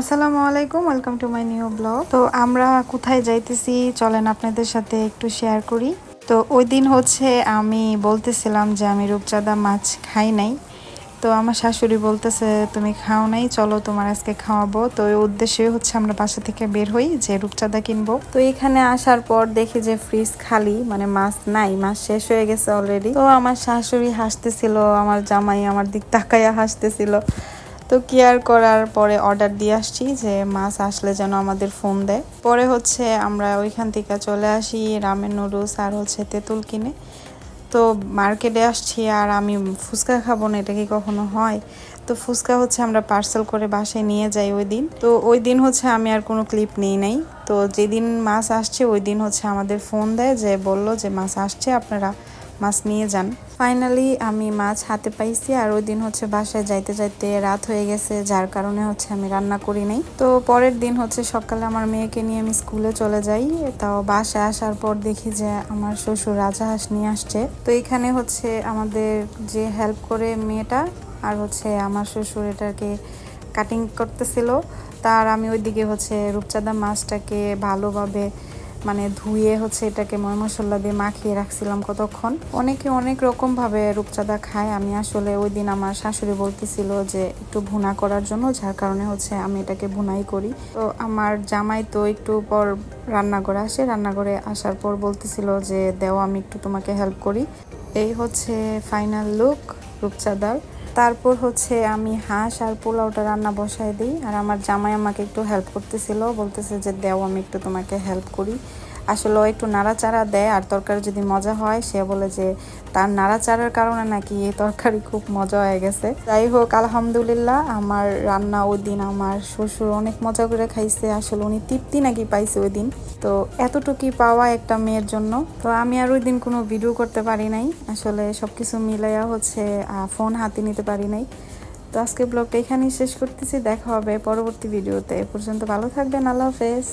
আসসালামু আলাইকুম welcome to my new blog তো আমরা কোথায় যাইতেছি, চলেন আপনাদের সাথে একটু শেয়ার করি। তো ওই দিন হচ্ছে আমি বলতেছিলাম যে আমি রূপচাঁদা মাছ খাই নাই। তো আমার শাশুড়ি বলতেছে, তুমি খাও নাই, চলো তোমার আজকে খাওয়াবো। তো ওই উদ্দেশ্যে হচ্ছে আমরা বাসা থেকে বের হই যে রূপচাঁদা কিনবো। তো এখানে আসার পর দেখি যে ফ্রিজ খালি মানে মাছ নাই, মাছ শেষ হয়ে গেছে অলরেডি তো আমার শাশুড়ি হাসতেছিল, আমার জামাই আমার দিক তাকাইয়া হাসতেছিল। তো কেয়ার করার? পরে অর্ডার দিয়ে আসছি যে, মাছ আসলে যেন আমাদের ফোন দেয়। পরে হচ্ছে আমরা ওইখান থেকে চলে আসি রামের নুডলস আর হচ্ছে তেঁতুল কিনে। তো মার্কেটে আসছি আর আমি ফুচকা খাব না, এটা কি কখনো হয়? তো ফুচকা হচ্ছে আমরা পার্সেল করে বাসায় নিয়ে যাই ওই দিন। তো ওই দিন হচ্ছে আমি আর কোনো ক্লিপ নিই, নাই। তো যেদিন মাছ আসছে, ওই দিন হচ্ছে আমাদের ফোন দেয় যে, বলল যে, মাছ আসছে, আপনারা মাছ নিয়ে যান। ফাইনালি আমি মাছ হাতে পাইছি আর ওই দিন হচ্ছে বাসায় যাইতে যাইতে রাত হয়ে গেছে, যার কারণে হচ্ছে আমি রান্না করি নাই। তো পরের দিন হচ্ছে সকালে আমার মেয়েকে নিয়ে আমি স্কুলে চলে যাই। তাও বাসায় আসার পর দেখি যে আমার শ্বশুর রাজা রাজাহাঁস নিয়ে আসছে। তো এখানে হচ্ছে আমাদের যে হেল্প করে মেয়েটা আর হচ্ছে আমার শ্বশুর এটাকে কাটিং করতেছিল, তার আমি ওইদিকে হচ্ছে রূপচাঁদা মাছটাকে ভালোভাবে মানে ধুয়ে হচ্ছে এটাকে ময় মশলা দিয়ে মাখিয়ে রাখছিলাম কতক্ষণ। অনেকে অনেক রকম ভাবে রূপচাঁদা খায়। আমি আসলে ওই দিন আমার শাশুড়ি বলতেছিল যে একটু ভুনা করার জন্য, যার কারণে হচ্ছে আমি এটাকে ভুনাই করি। তো আমার জামাই তো একটু পর রান্নাঘরে আসে। রান্নাঘরে আসার পর বলতেছিল যে, দেও, আমি একটু তোমাকে হেল্প করি। এই হচ্ছে ফাইনাল লুক রূপচাঁদার। তারপর হচ্ছে আমি হাঁস আর পোলাওটা রান্না বসায় দিই। আর আমার জামাই আমাকে একটু হেল্প করতেছিল, বলতেছে যে, দেও, আমি একটু তোমাকে হেল্প করি। আসলে একটু নাড়াচাড়া দেয়, আর তরকারি যদি মজা হয়, সে বলে যে তার নাড়াচাড়ার কারণে নাকি এই তরকারি খুব মজা হয়ে গেছে। যাই হোক, আলহামদুলিল্লাহ, আমার রান্না ওই দিন আমার শ্বশুর অনেক মজা করে খাইছে, আসলে উনি তৃপ্তি নাকি পাইছে ওই দিন। তো এতটুকুই পাওয়া একটা মেয়ের জন্য। তো আমি আর ওই দিন কোনো ভিডিও করতে পারি নাই। আসলে সব কিছু মিলাইয়া হচ্ছে ফোন হাতে নিতে পারি নাই। তো আজকে ব্লগটা এখানেই শেষ করতেছি, দেখা হবে পরবর্তী ভিডিওতে এ পর্যন্ত ভালো থাকবেন, আল্লাহ হাফেজ।